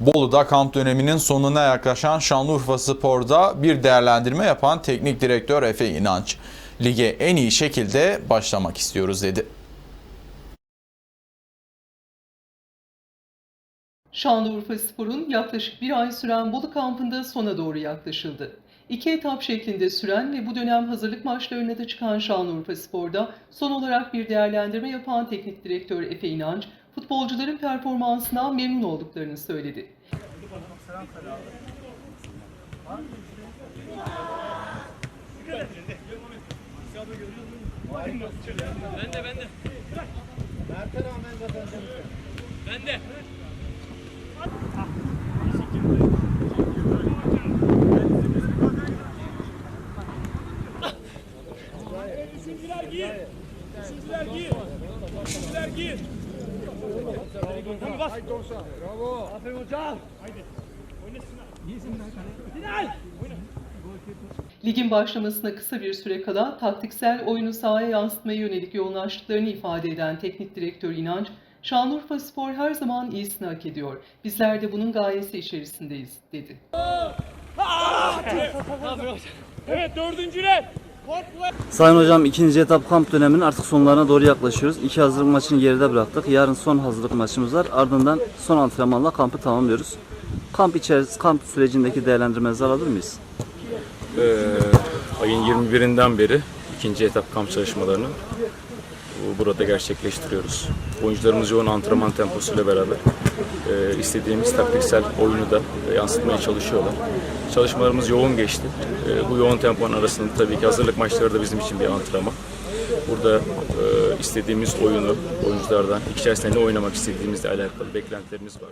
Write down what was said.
Bolu'da kamp döneminin sonuna yaklaşan Şanlıurfa Spor'da bir değerlendirme yapan teknik direktör Efe İnanç, lige en iyi şekilde başlamak istiyoruz dedi. Şanlıurfa Spor'un yaklaşık bir ay süren Bolu kampında sona doğru yaklaşıldı. İki etap şeklinde süren ve bu dönem hazırlık maçlarına da çıkan Şanlıurfa Spor'da son olarak bir değerlendirme yapan teknik direktör Efe İnanç, futbolcuların performansından memnun olduklarını söyledi. Üçüncüler gir. Üçüncüler gir. Üçüncüler gir. Hadi bas. Bravo. Aferin hocam. Haydi. Ligin başlamasına kısa bir süre kala taktiksel oyunu sahaya yansıtmaya yönelik yoğunlaştıklarını ifade eden teknik direktör İnanç, Şanlıurfa Spor her zaman iyisini hak ediyor. Bizler de bunun gayesi içerisindeyiz, dedi. Evet dördüncüler. Sayın Hocam ikinci etap kamp döneminin artık sonlarına doğru yaklaşıyoruz. İki hazırlık maçını geride bıraktık. Yarın son hazırlık maçımız var. Ardından son antrenmanla kampı tamamlıyoruz. Kamp içerisinde kamp sürecindeki değerlendirmenizi alabilir miyiz? Ee, ayın 21'inden beri ikinci etap kamp çalışmalarını bu- burada gerçekleştiriyoruz. Oyuncularımız yoğun antrenman temposuyla beraber e, istediğimiz taktiksel oyunu da yansıtmaya çalışıyorlar. Çalışmalarımız yoğun geçti. E, bu yoğun temponun arasında tabii ki hazırlık maçları da bizim için bir antrenman. Burada e, istediğimiz oyunu oyunculardan, içerisinde ne oynamak istediğimizle alakalı beklentilerimiz var.